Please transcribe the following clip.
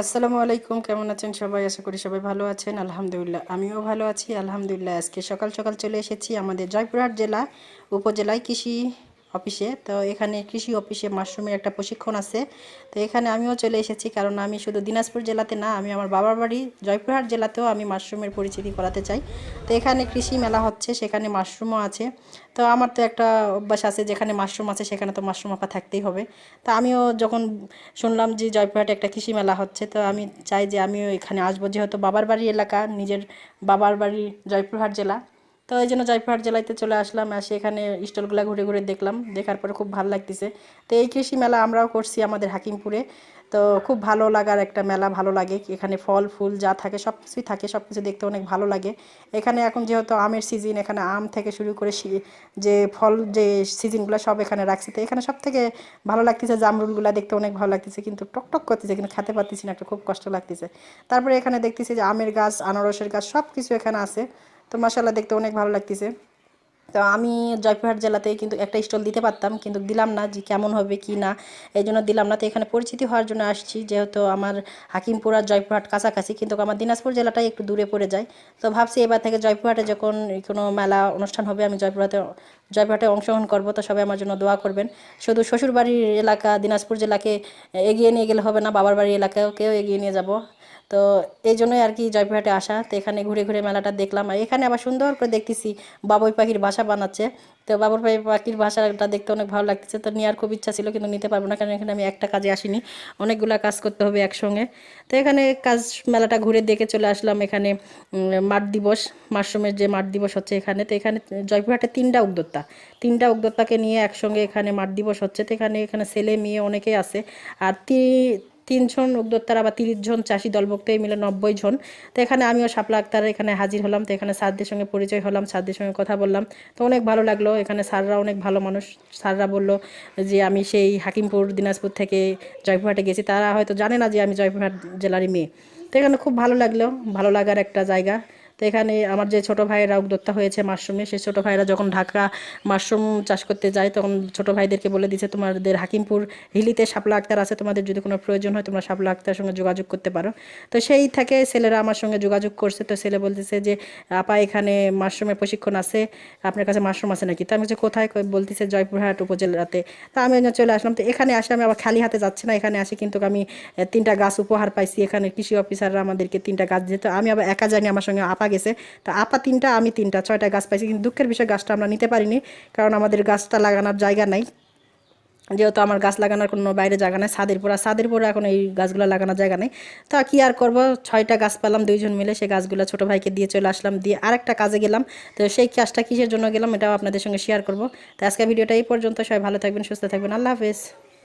আসসালামু আলাইকুম, কেমন আছেন সবাই? আশা করি সবাই ভালো আছেন। আলহামদুলিল্লাহ, আমিও ভালো আছি। আলহামদুলিল্লাহ, আজকে সকাল সকাল চলে এসেছি আমাদের জয়পুরহাট জেলা উপজেলায় কৃষি অফিসে তো এখানে কৃষি অফিসে মাশরুমের একটা প্রশিক্ষণ আছে। তো এখানে আমিও চলে এসেছি কারণ আমি শুধু দিনাজপুর জেলাতে না, আমি আমার বাবার বাড়ি জয়পুরহাট জেলাতেও আমি মাশরুমের পরিচিতি করাতে চাই। তো এখানে কৃষি মেলা হচ্ছে, সেখানে মাশরুমও আছে। তো আমার তো একটা অভ্যাস আছে, যেখানে মাশরুম আছে, সেখানে তো মাশরুম আপা থাকতেই হবে। তা আমিও যখন শুনলাম যে জয়পুরহাটে একটা কৃষি মেলা হচ্ছে, তো আমি চাই যে আমিও এখানে আসব। যেহেতু বাবার বাড়ি এলাকা, নিজের বাবার বাড়ি জয়পুরহাট জেলা তো এই জন্য জয়পুরহাট জেলাতে চলে আসলাম, আসে এখানে স্টলগুলো ঘুরে ঘুরে দেখলাম, দেখার পরে খুব ভালো লাগতেছে। তো এই কৃষি মেলা আমরাও করছি আমাদের হাকিমপুরে। তো খুব ভালো লাগার একটা মেলা, ভালো লাগে। এখানে ফল, ফুল যা থাকে, সব কিছুই থাকে, সব কিছু দেখতে অনেক ভালো লাগে। এখানে এখন যেহেতু আমের সিজন এখানে আম থেকে শুরু করে যে ফল, যে সিজনগুলো সব এখানে রাখছি। তো এখানে সব থেকে ভালো লাগতেছে জামরুলগুলো দেখতে অনেক ভালো লাগতেছে, কিন্তু টকটক করতেছে, কিন্তু খেতে পারতেছি না, একটা খুব কষ্ট লাগতেছে। তারপরে এখানে দেখতেছি যে আমের গাছ, আনারসের গাছ, সব কিছু এখানে আছে। তো মাসাল্লাহ দেখতে অনেক ভালো লাগতেছে। তো আমি জয়পুরহাট জেলাতে কিন্তু একটা স্টল দিতে পারতাম, কিন্তু দিলাম না যে কেমন হবে, কি না। এই জন্য দিলাম না। তো এখানে পরিচিতি হওয়ার জন্য আসছি, যেহেতু আমার হাকিমপুর আর জয়পুরহাট কাছাকাছি, কিন্তু আমার দিনাজপুর জেলাটাই একটু দূরে পড়ে যায়। তো ভাবছি এবার থেকে জয়পুরহাটে যখন কোনো মেলা অনুষ্ঠান হবে, আমি জয়পুরহাটে জয়পুরহাটে অংশগ্রহণ করব, তো সবাই আমার জন্য দোয়া করবেন। শুধু শ্বশুরবাড়ির এলাকা, দিনাজপুর জেলাকে এগিয়ে নিয়ে গেলে হবে না, বাবার বাড়ির এলাকাকেও এগিয়ে নিয়ে যাব। তো এই জন্যই আর কি জয়পুরহাটে আসা। তো এখানে ঘুরে ঘুরে মেলাটা দেখলাম। আর এখানে আবার সুন্দর করে দেখতেছি, বাবুই পাখির বাসা বানাচ্ছে। তো বাবুই ভাই পাখির বাসাটা দেখতে অনেক ভালো লাগতেছে। তো নেওয়ার খুব ইচ্ছা ছিল, কিন্তু নিতে পারব না, কারণ এখানে আমি একটা কাজে আসিনি। অনেকগুলা কাজ করতে হবে একসঙ্গে। তো এখানে কাজ মেলাটা ঘুরে দেখে চলে আসলাম এখানে মাঠ দিবস, মাশরুমের যে মাঠ দিবস হচ্ছে এখানে। তো এখানে জয়পুরহাটে তিনটা উদ্যোক্তা। তিনটা উদ্যোক্তাকে নিয়ে একসঙ্গে এখানে মাঠ দিবস হচ্ছে। তো এখানে এখানে ছেলে, মেয়ে অনেকেই আছে। আর তিনজন উদ্যোক্তারা বা তিরিশ জন চাষি দলভুক্ত, এই মিলে নব্বই জন। তো এখানে আমিও শাপলা আক্তার এখানে হাজির হলাম। তো এখানে স্যারদের সঙ্গে পরিচয় হলাম, স্যারদের সঙ্গে কথা বললাম। তো অনেক ভালো লাগল। এখানে স্যাররা অনেক ভালো মানুষ। স্যাররা বলল যে, আমি সেই হাকিমপুর, দিনাজপুর থেকে জয়পুরহাটে গেছি। তারা হয়তো জানে না যে, আমি জয়পুরহাট জেলারই মেয়ে। তো এখানে খুব ভালো লাগল। ভালো লাগার একটা জায়গা। তো এখানে আমার যে ছোট ভাইয়েরা উদ্যোক্তা হয়েছে মাশরুমে, সেই ছোট ভাইয়েরা যখন ঢাকা মাশরুম চাষ করতে যায়, তখন ছোট ভাইদেরকে বলে দিচ্ছে তোমাদের হাকিমপুর হিলিতে শাপলা আক্তার আছে, তোমাদের যদি কোনো প্রয়োজন হয় তোমরা শাপলা আক্তারের সঙ্গে যোগাযোগ করতে পারো। তো সেই থেকে ছেলেরা আমার সঙ্গে যোগাযোগ করছে, তো ছেলে বলতেছে যে, আপা, এখানে মাশরুমের প্রশিক্ষণ আছে, আপনার কাছে মাশরুম আছে নাকি? তো আমি বলছি, কোথায়? বলতেছে জয়পুরহাট উপজেলাতে। তা আমি চলে আসলাম, তো এখানে আসে আমি আবার খালি হাতে যাচ্ছি না, এখানে আসি কিন্তু আমি তিনটা গাছ উপহার পাইছি, এখানে কৃষি অফিসাররা আমাদেরকে তিনটা গাছ দিত আমি আবার একা জানি আমার সঙ্গে আপা গেছে। তা আপা তিনটা, আমি তিনটা, ছয়টা গাছ পাইছি। কিন্তু দুঃখের বিষয়, গাছটা আমরা নিতে পারিনি, কারণ আমাদের গাছটা লাগানোর জায়গা নাই। যেহেতু আমার গাছ লাগানোর কোনো বাইরে জায়গা নেই, ছাদের পোড়া। ছাদের পোড়া এখন এই গাছগুলো লাগানোর জায়গা নেই। তা কি আর করব? ছয়টা গাছ পেলাম, দুইজন মিলে সেই গাছগুলো ছোটো ভাইকে দিয়ে চলে আসলাম, দিয়ে আরেকটা কাজে গেলাম। তো সেই কাজটা কিসের জন্য গেলাম, এটাও আপনাদের সঙ্গে শেয়ার করব। তো আজকে ভিডিওটা এই পর্যন্ত। সবাই ভালো থাকবেন, সুস্থ থাকবেন। আল্লাহ হাফেজ।